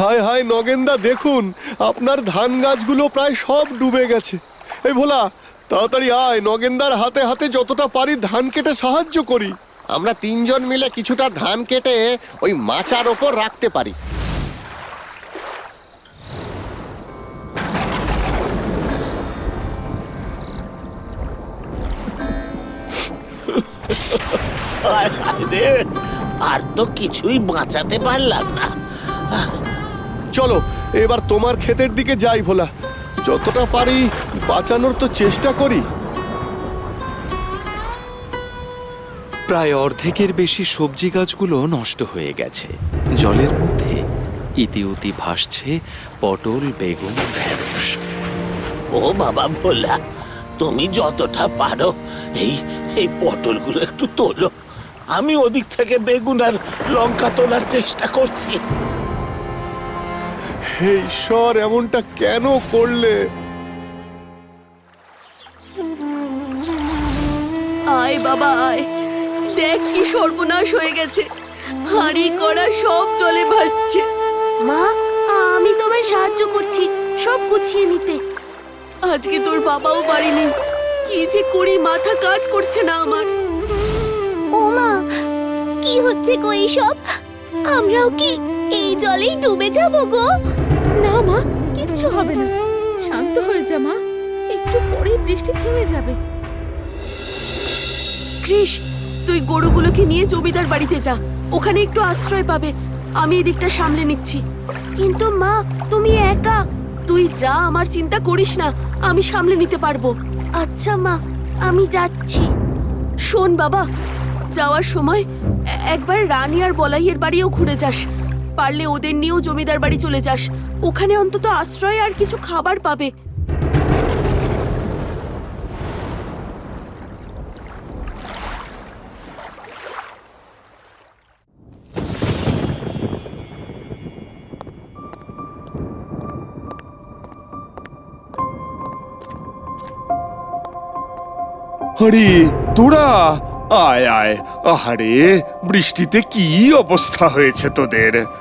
হায় হায় নগেনদা দেখুন আপনার ধান গাছগুলো প্রায় সব ডুবে গেছে। এই ভোলা তাড়াতাড়ি আয় নগেনদার হাতে হাতে যতটা পারি ধান কেটে সাহায্য করি। আমরা তিনজন মিলে কিছুটা ধান কেটে ওই মাচার ওপর রাখতে পারি। রে, আর তো কিছুই বাঁচাতে পারলাম না। চলো এবার তোমার ক্ষেতের দিকে যাই ভোলা। যতটা পারি বাঁচানোর তো চেষ্টা করি। প্রায় অর্ধেকের বেশি সবজি গাছগুলো নষ্ট হয়ে গেছে। জলের মধ্যে ইতিউতি ভাসছে পটল বেগুন ঢেঁড়স। ও বাবা ভোলা তুমি যতটা পারো এই এই পটলগুলো একটু তোলো। আমি ওদিক থেকে বেগুন আর লঙ্কা তোলার চেষ্টা করছি। হে ঈশ্বর এমনটা কেন করলে? আয় বাবা আয়। দেখ কি সর্বনাশ হয়ে গেছে। হাঁড়ি করা সব জলে ভাসছে। মা আমি তোমায় সাহায্য করছি সব গুছিয়ে নিতে। আজকে তোর বাবাও বাড়ি নেই। কি যে করি মাথা কাজ করছে না আমার। ও মা কি হচ্ছে গো এইসব? আমরাও কি এই জলেই ডুবে যাব গো। না মা কিচ্ছু হবে না। শান্ত হয়ে যা মা। একটু পরেই বৃষ্টি থেমে যাবে। কৃষ তুই গরুগুলোকে নিয়ে জমিদার বাড়িতে যা। ওখানে একটু আশ্রয় পাবে। আমি এদিকটা সামলে নিচ্ছি। কিন্তু মা তুমি একা। তুই যা আমার চিন্তা করিস না। আমি সামলে নিতে পারব। আচ্ছা মা আমি যাচ্ছি। শোন বাবা যাওয়ার সময় একবার রানী আর বলাইয়ের বাড়িও ঘুরে যাস। পারলে ওদের নিয়েও জমিদার বাড়ি চলে যাস। ওখানে অন্তত আশ্রয় আর কিছু খাবার পাবে। তোরা? আয় আয়। আহারে, বৃষ্টিতে কি অবস্থা হয়েছে তোদের?